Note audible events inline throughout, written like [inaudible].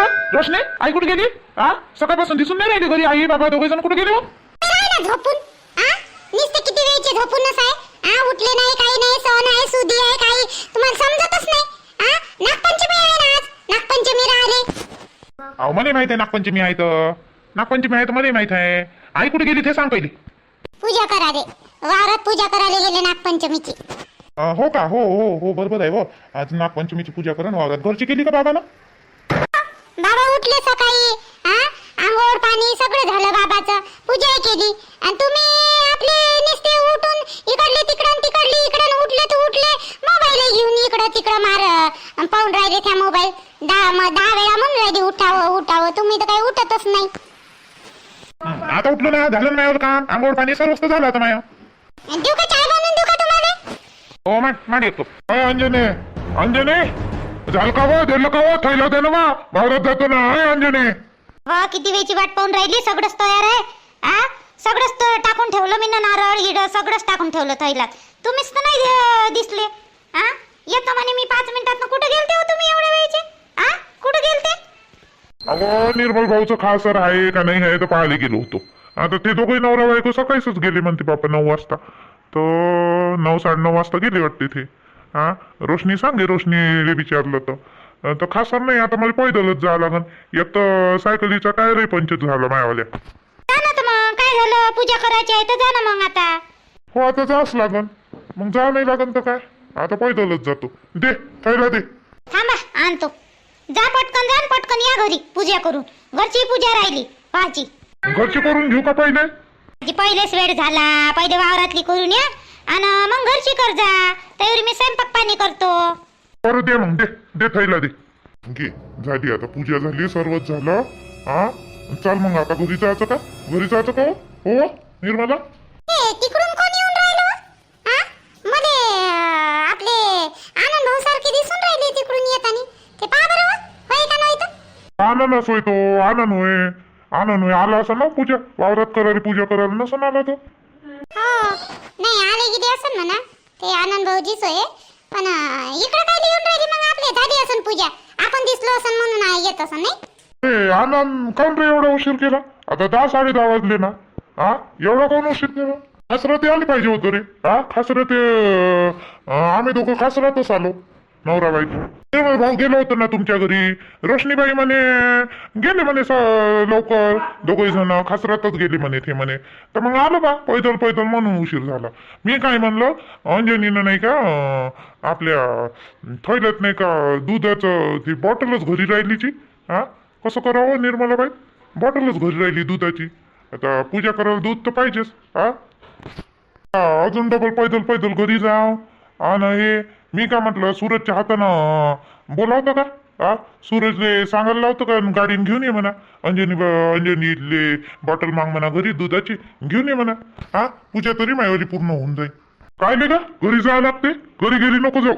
हो रोशने आई कुठे गेली? हा सकाळपासून दिसून नाही राहिली घरी. आई बाबा दोघे जण कुठे गेले? हो ना झोपून. आ? नुसते किती वेळचे झोपूनच आहे. आ उठले नाही काही नाही सण आहे सुदी आहे काही. तुम्हाला समजतच नाही. आ? नागपंचमी आहे ना आज? नागपंचमी राहिले. अहो मला माहीत आहे नागपंचमी आहे तर. नागपंचमी आहे तर मला माहीत आहे. आई कुठे गेली ते सांग पहिली. पूजा करा रे वावरात पूजा करायला गेले नागपंचमीची. अं, हो का? हो हो हो बरोबर आहे हो. आज नागपंचमीची पूजा करा ना वावरात. घरची केली का बाबानं? बाबा उठले सकाळी आ आंघोळ पाणी सगळं झालं बाबाचं. पूजा केली. आणि तुम्ही आपले नुसते उठून इकडले तिकडं तिकडले इकडं उठले तर उठले. मोबाईल घेऊन इकडं तिकडं मार. पाहून राहिले त्या मोबाईल. दहा म- दहा वेळा म्हणून राहिली उठावं उठावं. तुम्ही तर काही उठतच नाही. हं, आता उठलो ना झालं ना माझ्यावर काम. आंघोळ पाणी सर्व वस्तू झालं आता माया देऊ का चाय बनवून देऊ का तुम्हाला? हो मा मा येतो. अंजने अंजने! झालं का दिलं का थैला दे ना जातो ना अंजने. वा किती वेळची वाट पाहून राहिली? सगळंच तयार आहे? आ? सगळंच टाकून ठेवलं मी ना नारळ गिड सगळंच टाकून ठेवलं थैलात. तुम्हीच तर नाही अं, दिसले. आ? येतो म्हणे मी पाच मिनिटात कुठे गेलते हो तुम्ही एवढ्या वेळचे? आ? कुठे गेलते? अगो निर्मल भाऊचं खासर आहे का नाही आहे तर पाहायला गेलो होतो. आता ते दोघे नवरा बायको सकाळीच गेले म्हणते बापा नऊ वाजता. तर नऊ साडेनऊ वाजता गेले वाटते ते. हा? रोशनी सांगे रोशनीले विचारलं तर. तर खासर नाही आता मला पैदलच जावं लागन. एक तर सायकलीचा टायरही पंचर झाला मायावाल्या. जा ना तर मग काय झालं? पूजा करायची आहे तर जा ना मग आता. हो आता जावंच लागन. मग जा नाही लागन तर काय? आता पैदलच जातो. दे थैला दे. थांबा आणतो. जा पटकन जा आणि पटकन या घरी पूजा करून. घरची पूजा राहिली पाहाची घरची करून घेऊ का पहिले? आधी पहिलेच वेळ झाला. पहिले वावरातली करून या. आणि मग घरची कर जा. त्यावर मी स्वयंपाक पाणी करतो. बरं दे मग दे दे थैला दे. घे झाली आता पूजा झाली सर्वच झालं. हा चाल मग आता घरी जायचं का? घरी जायचं का हो? हो निर्मला? ए, तिकडून कोण येऊन राहिलो? हा मले अं, आपले आनंद भाऊ सारखे दिसून राहिले तिकडून येतानी. ते पहा बरं हो. होय का नाही तर आनंद होय तो आनंद होय आनंद होय आला असं ना पूजा वावरात करायला पूजा करायला नसन आला तो. हो असन म्हणा. ते आनंद भाऊजीच होय पण इकडे काय येऊन राहिली मग आपली? झाली असन पूजा. आपण दिसलो असन म्हणून येत असन नाही? ए आनंद काऊन रे एवढा उशीर केला? आता दहा साडे दहा वाजले ना. हा एवढा कोण उशीर केला? खासरात आली पाहिजे होतं रे. हा खासरात अं, आम्ही दोघं खासरातच आलो. नवरा बायको तेव्हा भाऊ गेलो होतो ना तुमच्या घरी? रोशनीबाई म्हणे गेले म्हणे स- लवकर. दोघे जण खासरातच गेले म्हणे ते म्हणे. तर मग आलो बा पैदल पैदल म्हणून उशीर झाला. मी काय म्हणलं अंजनीनं नाही का आपल्या थैल्यात नाही का दुधाचं ती बॉटलच घरी राहिलीची. हा? कसं करावं निर्मलाबाई? बॉटलच घरी राहिली दुधाची. आता पूजा करायला दूध तर पाहिजेच. हा? हा, अजून डबल पैदल पैदल घरी जाव. अन हे मी काय म्हटलं सूरजच्या हातानं बोलावतं का? हा सूरजले सांगायला लावतो का गाडीने घेऊन ये म्हणा. अंजनी अंजनीले बॉटल माग म्हणा घरी दुधाची घेऊन ये म्हणा. हा पूजा तरी मायवाली पूर्ण होऊन जाईल. काय नाही का घरी जावं लागते घरी गेली नको जाऊ.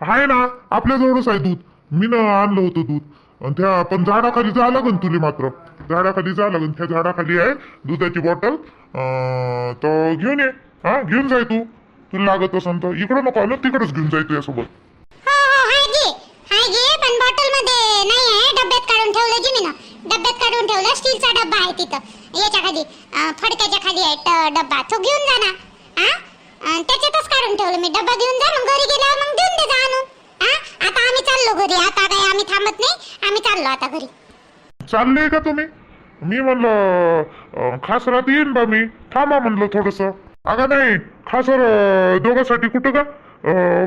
आहे ना आपल्याजवळच आहे दूध. मी ना आणलं होतं दूध. आणि त्या पण झाडाखाली जावं लागन तुले मात्र. झाडाखाली जावं लागन. त्या झाडाखाली आहे दुधाची बॉटल. अं, तर घेऊन ये. हा घेऊन जाय तू. तुला लागत असेल तर इकडं नको ना तिकडच घेऊन जाय तुझ्यासोबत हो हो हाय घे हाय घे पण बॉटलमध्ये नाही आहे डब्यात काढून ठेवलं जी मी ना डब्यात काढून ठेवलं स्टीलचा डब्बा आहे तिथं. याच्या खाली अं, फडक्याच्या खाली आहे ट- डब्बा. तो घेऊन जा ना हा त्याच्यातच काढून ठेवलं मी. डब्बा घेऊन जा मग घरी गेल्यावर मग देऊन दे जा आणून हा आता आम्ही चाललो घरी. आता काय आम्ही थांबत नाही आम्ही चाललो आता घरी. चालले का तुम्ही? मी म्हणलं अं, खासरात येईन बा मी. थांबा म्हणलं थोडस. अगं नाही खासर दोघांसाठी कुठं का?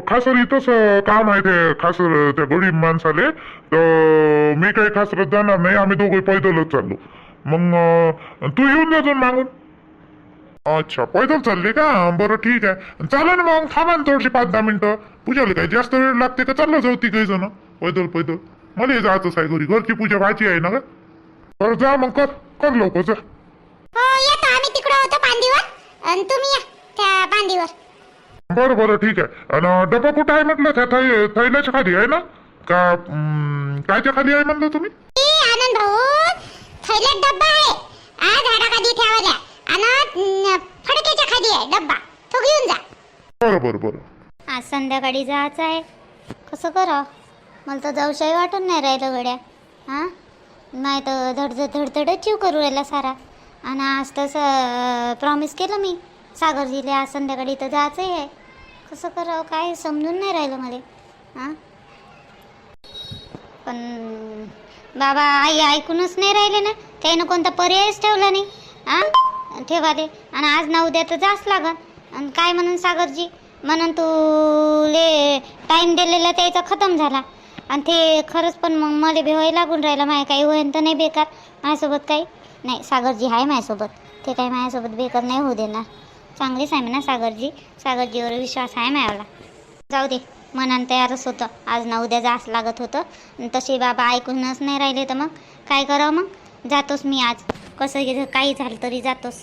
खासर इथंच काम आहे ते खासर त्या गरीब माणसाले. तर मी काही खासरत जाणार नाही आम्ही दोघे पैदलच चाललो. मग तू येऊन जाऊन मागून. अच्छा पैदल चालले का? बरं ठीक आहे. चालेल ना मग थांबा ना थोडीशी पाच दहा मिनटं. पूजाला काय जास्त वेळ लागते का? चाललं जाऊ ती काही जण. पैदल पैदल. मला जायचंच आहे घरी. घरची पूजा व्हायची आहे ना ग? बरं जा मग कर कर लवकर जा हो येतो आम्ही तिकडं होतो पांदीवर आणि तुम्ही या त्या पांदीवर बरं बरं ठीक आहे. आणि डबा कुठं आहे म्हटलं? त्या थै थैल्याच्या खाली आहे ना? का अं, कायच्या खाली आहे म्हणलं तुम्ही? ए, आनंद भाऊ थैल्यात डब्बा आहे. आ झाडाखाली ठेवायला आणि न, फडक्याच्या खाली आहे डब्बा. तो घेऊन जा. बरं बरं बरं. आज संध्याकाळी जायचं आहे. कसं करा मला तर जाऊशाही वाटून नाही राहिलं गड्या हां नाही तर धडधड धडधडच जीव करू राहिला सारा. आणि आज तसं प्रॉमिस केलं मी. सागरजीला आज संध्याकाळी तर जायचंही आहे. कसं करावं काय समजून नाही राहिलं मला. हां? पण बाबा आई ऐकूनच नाही राहिले ना. त्यानं कोणता पर्यायच ठेवला नाही. हां? ठेवाले आणि आज ना उद्या तर जास्त लागल आणि काय म्हणून सागरजी? म्हणून तुले टाईम दिलेला त्याचा खतम झाला. आणि ते खरंच पण मग मला भेवाय लागून राहिलं. माझ्या काही होईन तर नाही बेकार. माझ्यासोबत काही नाही सागरजी आहे माझ्यासोबत. ते काही माझ्यासोबत बेकार नाही होऊ देणार. चांगलीच आहे म्हणा सागरजी. सागरजीवर विश्वास आहे माझ्याला जाऊ दे मनानं तयारच होतं. आज ना उद्या जास लागत होतं. तसे बाबा ऐकूनच नाही राहिले तर मग? काय करावं मग? जातोस मी आज. कसं गे- काही झालं तरी जातोस.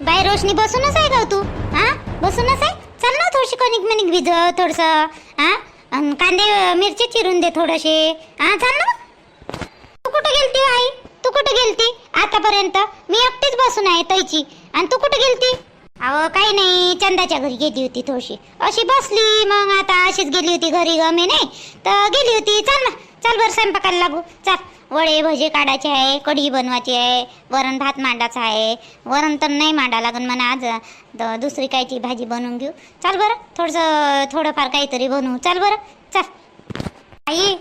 बाय रोशनी बसूनच आहे का तू? हा बसूनच आहे? चल ना थोडीशी कणिक मणिक भिज थोडंसं. हा आणि कांदे मिरची चिरून दे थोडेसे. हा चाल ना तू कुठं गेलती आई? तू कुठे गेलती? आतापर्यंत? मी एकटीच बसून आहे तैची. आणि तू कुठे गेलती? अहो काही नाही. चंदाच्या घरी गेली होती थोडीशी अशी बसली. मग आता अशीच गेली होती घरी गमे नाही? तर गेली होती. चल ना. चल बरं स्वयंपाकाला लागू. चल. वडे भजे काढायचे आहे. कढी बनवायची आहे. वरण भात मांडायचा आहे. वरण तर नाही मांडा लागन म्हणा आज. दुसरी काहीची भाजी बनवून घेऊ. चल बरं. थोडंसं थोडंफार काहीतरी बनवू. चल बरं. चल. आई.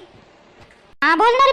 हा बोल ना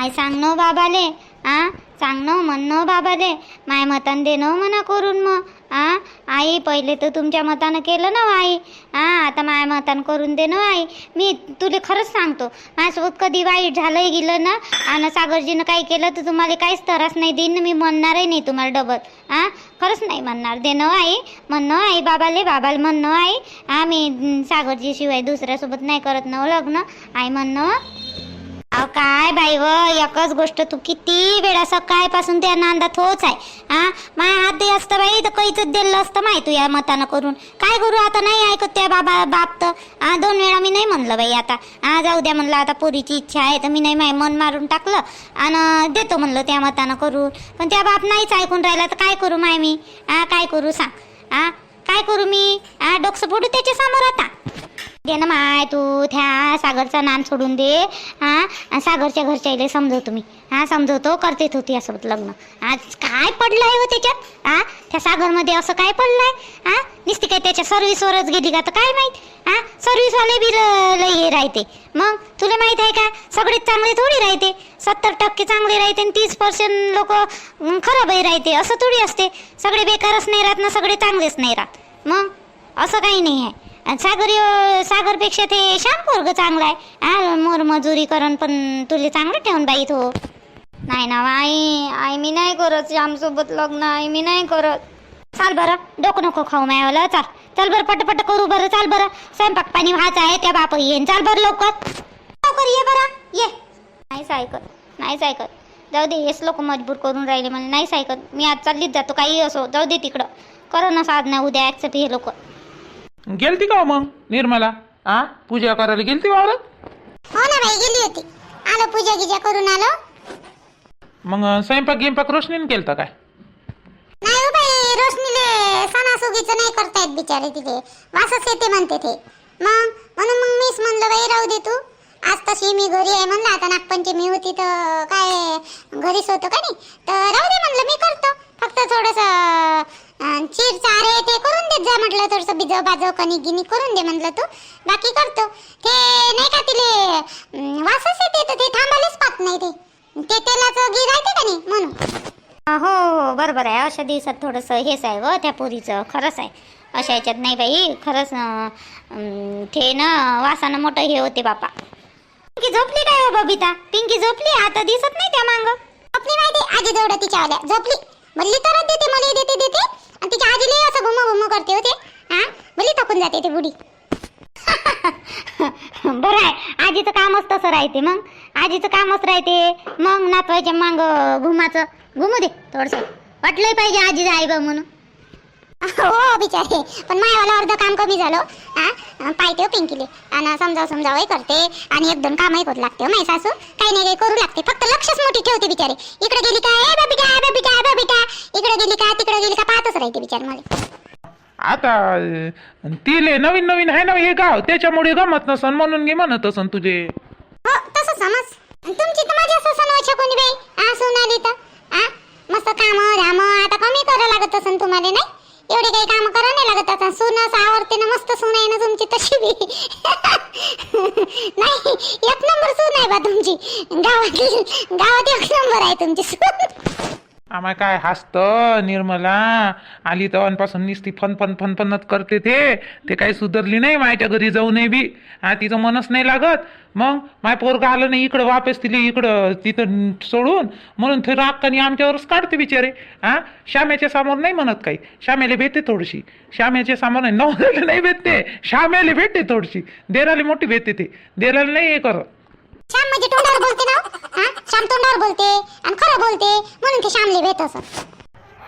आई सांग नो बाबाले आ? सांग नो म्हण बाबाले. माय मतान दे न म्हणा करून मग आ? आई पहिले तर तुमच्या मतानं केलं ना आई? आ? आता माया मतान करून दे ना आई. मी तुला खरंच सांगतो माझ्यासोबत कधी वाईट झालंय गेलं ना आणि सागरजीनं काही केलं तर तुम्हाला काहीच त्रास नाही देईन मी म्हणणारही नाही तुम्हाला डबल. आ? खरंच नाही म्हणणार. देणं आई म्हणणं आई बाबाले बाबाला म्हणणं आई. आ मी सागरजीशिवाय दुसऱ्यासोबत नाही करत नव लग्न. आई म्हण काय बाई व एकच गोष्ट तू किती वेळा सकाळपासून त्या नांदात होच आहे हा? माय हात दे असतं बाई तर काहीच दिलं असतं माही तू या मतानं करून. काय करू आता नाही ऐकत त्या बाबा बाप तर? हा दोन वेळा मी नाही म्हणलं बाई आता. हा जाऊ द्या म्हणलं आता पोरीची इच्छा आहे तर मी नाही माय मन मारून टाकलं आणि देतो म्हणलं त्या मतानं करून. पण त्या बाप नाहीच ऐकून राहिला तर काय करू माय मी? हा काय करू सांग? हा काय करू मी? हा डोकसं फोडू त्याच्यासमोर आता. दे ना माय तू त्या सागरचा नाम सोडून दे हा? सागरच्या घरच्या घरच्याईले समजवतो मी. हा समजवतो करते तू यासोबत लग्न. आज काय पडलंय हो त्याच्यात? हा? त्या सागरमध्ये असं काय पडलंय? हा? नुसती काय त्याच्या सर्व्हिसवरच गेली का तर काय माहीत? हा? सर्व्हिसवाले बी लई हे राहते. मग तुला माहीत आहे का? सगळेच चांगले थोडी राहते. सत्तर टक्के चांगले राहते आणि तीस पर्सेंट लोक खराबही राहते. असं थोडी असते. सगळे बेकारच नाही राहत ना सगळे चांगलेच नाही राहत. मग? असं काही नाही आहे. सागर यो- सागरपेक्षा ते श्याम पोरग चांगला आहे. मोर मजुरी करण पण तुले चांगलं ठेवून बाई तो. नाही ना आई आई मी नाही करत श्यामसोबत लग्न आई मी नाही करत. चाल बरं डोकं नको खाऊ मायाला चाल. चल बरं पटपट करू बरं चाल बरं. स्वयंपाक पाणी व्हायचं आहे त्या बाप येईन. चाल बरं लवकर. लवकर ये बरं. ये. नाहीच ऐकत नाहीच ऐकत जाऊ दे हेच लोक मजबूर करून राहिले मला नाहीच ऐकत मी आज चाललीच जातो काही असो. जाऊ दे तिकडं. करो ना साधना उद्या ॲक्सेप्ट हे लोक. गेलती का हो मग निर्मला? आ? पूजा करायला गेलती वावरात? हो ना बाई गेली होती. आलो पूजा गिजा करून आलो. मग स्वयंपाक गिंपाक रोशनीने केलता काय? नाही हो बाई रोशनीले सणासुगीचं नाही करतायत बिचारे तिथे वासच येते म्हणते ते. मग म्हणून मग मीच म्हणलं बाई राहू दे तू. आज तशी मी घरी आहे म्हणलं आता नागपंचमी होती तर काय घरीच होतो का नाही? तर राहू दे म्हणलं मी करतो. फक्त थोडंसं चीर चारे ते करून देत जा म्हटलं थोडंसं बिजव बाजव कणिक गिनी करून दे म्हणलं तू. बाकी करतो. ते नाही का तिले वासच येते तर ते थांबायलाच पाहत नाही ते. ते तेलाचं गी राहते का नाही म्हणून? हो हो बरोबर आहे. अशा दिवसात थोडंसं हेच आहे व त्या पोरीचं. खरंच आहे. अशा याच्यात नाही बाई. खरंच ते ना वासानं मोठं हे होते बापा. पिंकी झोपली काय हो बबिता? पिंकी झोपली? आता दिसत नाही त्या मांग. झोपली माहिती? आजी जवळ तिच्या आल्या. झोपली. भल्ली तरच देते मला देते देते. आणि तिच्या आजीने असं घुम घुम करते होते हा? भली थकून जाते ती बुडी. [laughs] बरं आहे. आजीचं कामच तसं राहते मग. आजीचं कामच राहते. मग नातवायच्या मांग घुमाचं. घुमू दे थोडस. वाटलंय पाहिजे आजी आई बा म्हणून. [laughs] हो बिचारे. पण मायावाला अर्ध काम कमी झालं. हा पायते पिंकीले. आणि समजाव समजाव करते. आणि एक दोन कामही करू लागते हो, माय सासू. काही नाही काही करू लागते. फक्त लक्षच मोठी ठेवते बिचारे. इकडे गेली का? ए बेबिटा बेबिटा बेबिटा. इकडे गेली का? तिकडे गेली का? पाहतच राहते बिचारे मला. आता तिले नवीन नवीन आहे ना हे गाव. त्याच्यामुळे गमत नसन म्हणून मी म्हणत असन तुझे. हो तसं समज. तुमची तर माझी असं कोणी बाई. आ सोनाली आ? मस्त काम राम आता कमी करावं लागत असन तुम्हाला नाही? एवढे काही काम करा नाही लागत आता. सुन असं आवडते ना मस्त सुन आहे ना तुमची तशी बी. नाही एक नंबर सून आहे बा तुमची. गावातील गावात एक नंबर आहे तुमची सून. आम्हाला काय हसतं निर्मला? आली तवांपासून नुसती फन फन फन फनच करते ते. ते काही सुधरली नाही माझ्या घरी जाऊ नये बी. हा तिचं मनच नाही लागत. मग माय पोरगा आलं नाही इकडं वापस तिला इकडं तिथं सोडून. म्हणून ते रागकानी आमच्यावरच काढते बिचारे. हा श्यामेच्या समोर नाही म्हणत काही. श्यामेला भेटते थोडीशी. श्यामेच्या समोर नाही नवऱ्याला नाही भेटते. श्यामेला भेटते थोडीशी. देराला मोठी भेटते ते. देराला नाही हे करत. श्याम म्हणजे तोंडावर बोलते ना हो? हा? श्याम तोंडावर बोलते आणि खरं बोलते. म्हणून ते श्यामले भेट असं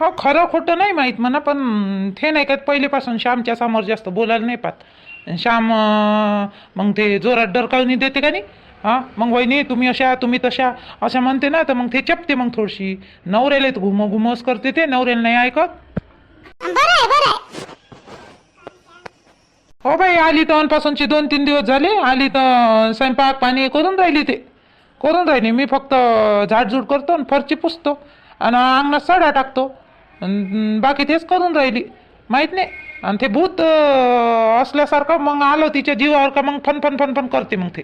हो खरं खोटं नाही माहीत म्हणा पण ते नाही का पहिलेपासून श्यामच्या समोर जास्त बोलायला नाही पाहत. श्याम अं, मग ते जोरात डरकावणी देते का नाही? हां? मग वहिनी तुम्ही अशा तुम्ही तशा अशा म्हणते ना तर मग ते चपते मग थोडीशी. नवऱ्याला घुम घुमस करते ते नवऱ्याला नाही ऐकत. बरं आहे बरं आहे. हो बाई आली तर पासूनचे दोन तीन दिवस झाले आली तर स्वयंपाक पाणी करून राहिली ते. करून राहिली मी फक्त झाडझूड करतो आणि फरची पुसतो आणि अंगणात सडा टाकतो. बाकी तेच करून राहिली. माहीत नाही. आणि ते भूत असल्यासारखं मग आलं तिच्या जीवावर का मग फन फन फन फन करते मग ते.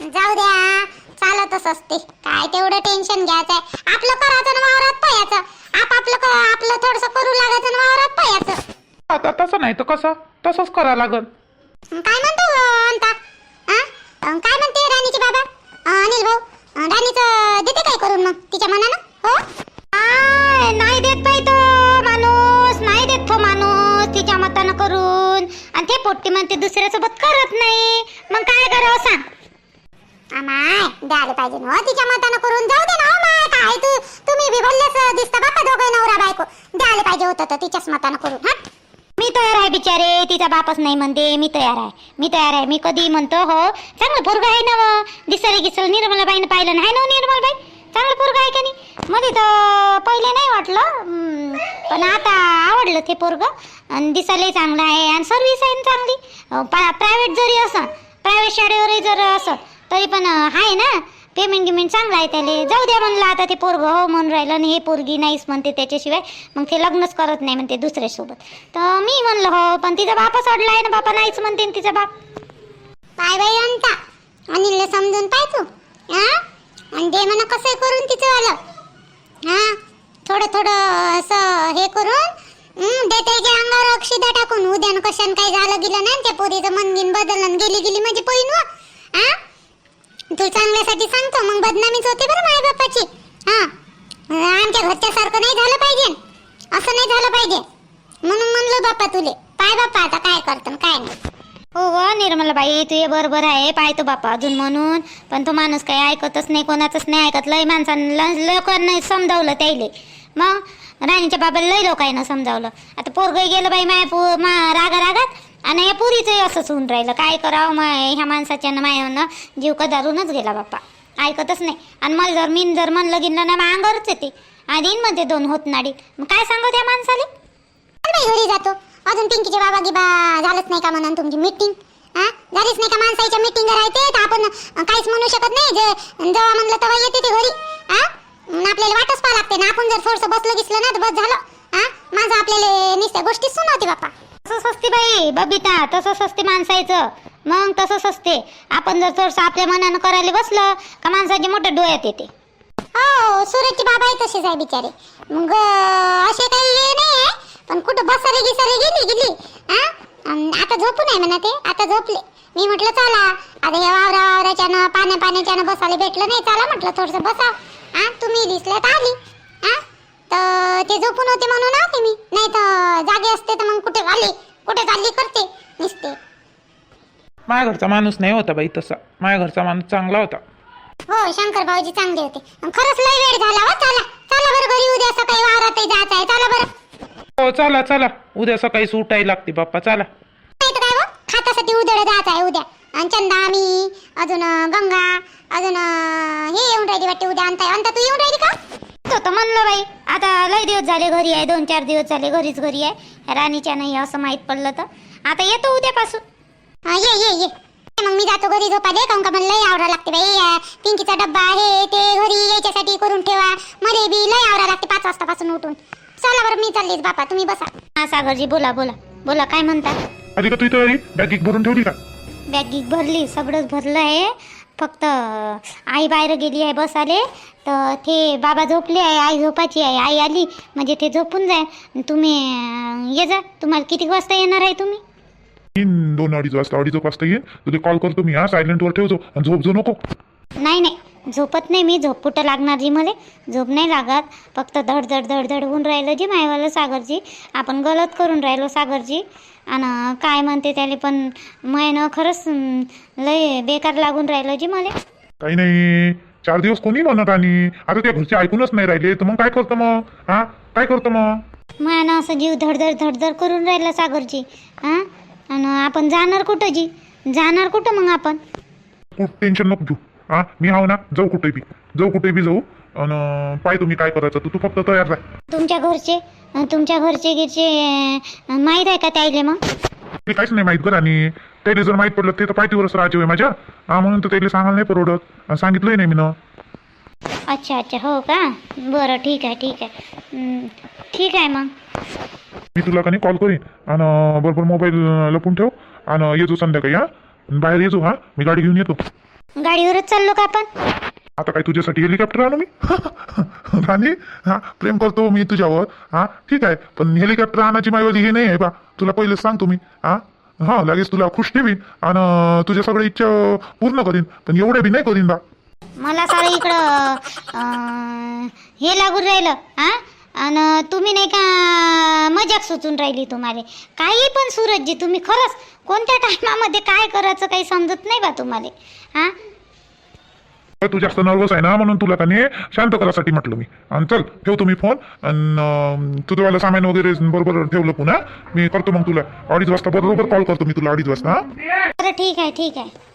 जाऊ द्या चालतच असते. काय तेवढं टेन्शन घ्यायचंय. आपलं करायचं वावरात पायाचं आप आपलं आपलं थोडस करू लागायचं वावरात पायाचं आता तसं नाही तर कसं? तसंच करावं लागल. काय म्हणतो अंता अं, काय म्हणते राणीचे बाबा? अं, अनिल भाऊ अं, राणीचं देते काय करून मग? तिच्या मनानं? हो? नाही देत बाई तो माणूस नाही देत तो माणूस तिच्या मतानं करून. आणि ते पोट्टी म्हणते दुसऱ्यासोबत करत नाही. मग काय करावं सांग? अमाय द्यायला पाहिजे ना हो तिच्या मतानं करून. जाऊ दे ना हो माय काय तू तुम्ही बी बोललेच दिसता बापा दोघं नवरा बायको. द्यायला पाहिजे होतं तर तिच्याच मतानं करून हा मी तयार आहे बिचारे. तिचा बापच नाही म्हणते. मी तयार आहे. मी तयार आहे. मी कधी म्हणतो हो चांगलं पोरग आहे ना व. दिसायला गिसायला निर्मलाबाईनं पाहिलं नाही ना हो चांगलं पोरग आहे का नाही? मध्ये तर पहिले नाही वाटलं. पण आता आवडलं ते पोरग. आणि दिसायलाही चांगलं आहे. आणि सर्व्हिस आहे ना चांगली. प्रायव्हेट जरी असं प्रायव्हेट शाळेवरही जर असं तरी पण आहे ना? पेमेंट गिमेंट चांगलं आहे त्याला. जाऊ द्या म्हणलं आता ते पोरग हो म्हणून राहिलं आणि हे पोरगी नाहीच म्हणते त्याच्याशिवाय. मग ते लग्नच करत नाही म्हणते दुसऱ्यासोबत तर मी म्हणलं हो पण तिचा बापच सोडला आहे ना बापा नाहीच म्हणते ना तिचा बाप. पाय बाई अंता अनिलला समजून पाय तू. हा? आणि दे म्हणा कसं करून तिचं आलं हा? थोडं थोडं असं हे करून देते दे अंगावर अक्षिदा टाकून. उद्यान कशान काही झालं गेलं नाही त्या पोरीचं. मनगिन बदललं बदलन गेली गेली मग चांगल्यासाठी सांगतो मग बदनामीच होते बरं माझ्या बापाची हा. आमच्या घरच्या सारखं नाही झालं पाहिजे. असं नाही झालं पाहिजे. म्हणून म्हणलो बापा तुले पाय बापा आता काय करतो काय नाही. हो व निर्मला बाई तू हे बरोबर आहे पाहतो बापा अजून म्हणून. पण तो माणूस काही ऐकतच नाही कोणाचंच नाही ऐकत. लय माणसांना लोकांना समजावलं त्याईले. मग राणीच्या बाबाला लय लोकांना समजावलं. आता पोरग गेलं बाई माया पो मा रागा रागात आणि या पुरीचं असंच होऊन राहिलं. काय करावं मग ह्या माणसाच्या मायानं जीव कदारूनच गेला बाप्पा. ऐकतच नाही. आणि मला जर मीन जर म्हणलं गिनलं ना मग अंगावरच येते. आधी मध्ये दोन होत नाडी. मग काय सांगू त्या माणसाले? नाही घरी जातो. अजून पिंकीचे बाबा गिबा झालंच नाही का म्हणून तुमची मीटिंग हा? झालीच नाही का माणसाच्या मीटिंग राहते? तर आपण काहीच म्हणू शकत नाही. जे जेव्हा म्हणलं तेव्हा येते ते घरी. हा? आपल्याला वाटच पाहा लागते. ना आपण जर थोडस बसलं गिसलं ना तर बस झालं. हा? माझं आपल्याला निसत्या गोष्टी सुनावते बाप्पा. तसंच असते बाई बबिता तसंच असते माणसाचं. मग तसंच असते. आपण जर थोडस आपल्या मनानं करायला बसलं का माणसाचे मोठं डोळ्यात येते? हो सूरजची बाबा आहे तसेच आहे बिचारे. मग असे काही हे नाही आहे पण कुठं बसायला गिसारे गेली गेली हा? आता झोपू नाही म्हणा ते आता झोपले. मी म्हटलं चला आता या वावरा वावराच्यानं पाण्या पाण्याच्यानं बसायला भेटलं नाही चला म्हटलं थोडस बसा. हा तुम्ही दिसलं तर आली. हा? तर ते झोपून होते म्हणून आले मी. नाही तर जागे असते तर मग कुठे आले कुठे चालली करते? निसते. माझ्या घरचा माणूस नाही होता बाई तसा. माझ्या घरचा माणूस चांगला होता. हो शंकर भाऊजी चांगले होते. अन् खरंच लय वेळ झाला हो चला. चला बरं घरी उद्या सकाळी वावरातही जायचं आहे. चला बरं. हो चला चला. उद्या सकाळी सुटायला लागते बाप्पा. चला. नाही तर काय हो? खातासाठी उदळ जायचं आहे उद्या. आणि चंदा मी अजून अं, गंगा अजून अं, हे येऊन राहिली वाटते उद्या. आणताय आणता तू येऊन राहिली का? तो तर म्हणलं बाई आता लय दिवस झाले घरी आहे दोन चार दिवस झाले घरीच घरी आहे. राणीच्या नाही असं माहीत पडलं तर. आता येतो उद्यापासून. हा, ये ये ये. मग मी जातो घरी झोपा दे काऊन का मला लय आवरा लागते बाई. अं, पिंकीचा डब्बा आहे ते घरी यायच्यासाठी करून ठेवा. मरे बी लय आवरा लागते पाच वाजतापासून उठून. चला बरं मी चाललीच बापा तुम्ही बसा. हा सागरजी बोला बोला. बोला काय म्हणता? आधी का तू इथं आली? बॅग भरून ठेवली का? बॅग गिग भरली सगळंच भरलं आहे. फक्त आई बाहेर गेली आहे बस आले तर ते बाबा झोपले आहे आई झोपाची आहे आई आली म्हणजे ते झोपून जाय तुम्ही ये जा तुम्हाला किती वाजता येणार आहे तुम्ही? येईन दोन अडीच वाजता अडीच वाजता येईन तुला कॉल करतो मी हा सायलेंटवर ठेवतो आणि झोप जो नको. नाही नाही. झोपत नाही मी झोप कुठं लागणार जी मला? झोप नाही लागत. फक्त धड धड धड धड होऊन राहिलं जी मायवालं सागरजी. आपण गलत करून राहिलो सागरजी. आणि काय म्हणते त्याले पण मैनं खरंच लय बेकार लागून राहिलं जी मला. काही नाही. चार दिवस कोणी म्हणत आणि? आता त्या घरचे ऐकूनच नाही राहिले. तर मग काय करतं मग? हा? काय करतं मग? मायानं असं जीव धडधड धडधड करून राहिला सागरजी. हां? आणि आपण जाणार कुठं जी? जाणार कुठं मग आपण? टेन्शन नको घेऊ. हा? मी हाव ना? जाऊ कुठे बी. जाऊ कुठे बी जाऊ. आणि पाय तुम्ही काय करायचं? तू तू फक्त तयार राह. तुमच्या घरचे? तुमच्या घरचे गिरचे अं, माहीत आहे का त्याले मग? ते काहीच नाही माहीत कर आणि त्याला जर माहीत पडलं ते तर पायतीवरच राहायचे होय माझ्या. हा म्हणून तर त्याला सांगायला नाही परवडत. आणि सांगितलंही नाही मी ना अच्छा अच्छा. हो का? बरं ठीक आहे ठीक आहे. हं, ठीक आहे मग. मी तुला का नाही कॉल करीन? आणि बरोबर मोबाईल लपून ठेव. आणि येतो संध्याकाळी हा? बाहेर येतो हा? मी गाडी घेऊन येतो. गाडीवरच चाललो का आपण? आता काय तुझ्यासाठी हेलिकॉप्टर आणू मी? [laughs] राणी हा प्रेम करतो मी तुझ्यावर हा ठीक आहे पण हेलिकॉप्टर आणायची माझी हे नाही आहे बा. तुला पहिलेच सांगतो मी हा. हा लगेच तुला खुश ठेवीन आणि तुझ्या सगळ्या इच्छा पूर्ण करीन पण एवढ्या बी नाही करीन बा. मला सारं इकडं अं, हे लागून राहिलं हा? आणि तुम्ही नाही का मजाक सुचून राहिली तुम्हाला. काही पण सूरजजी तुम्ही खरंच कोणत्या टायमामध्ये काय करायचं काही समजत नाही बा तुम्हाला. हा? तू जास्त नर्वस आहे ना म्हणून तुला त्याने शांत करायसाठी म्हटलं मी. आणि चल ठेवतो मी फोन आणि तुझं सामान वगैरे बरोबर ठेवलं पुन्हा. मी करतो मग तुला. अडीच वाजता बरोबर कॉल करतो मी तुला अडीच वाजता हा? बरं ठीक आहे ठीक आहे.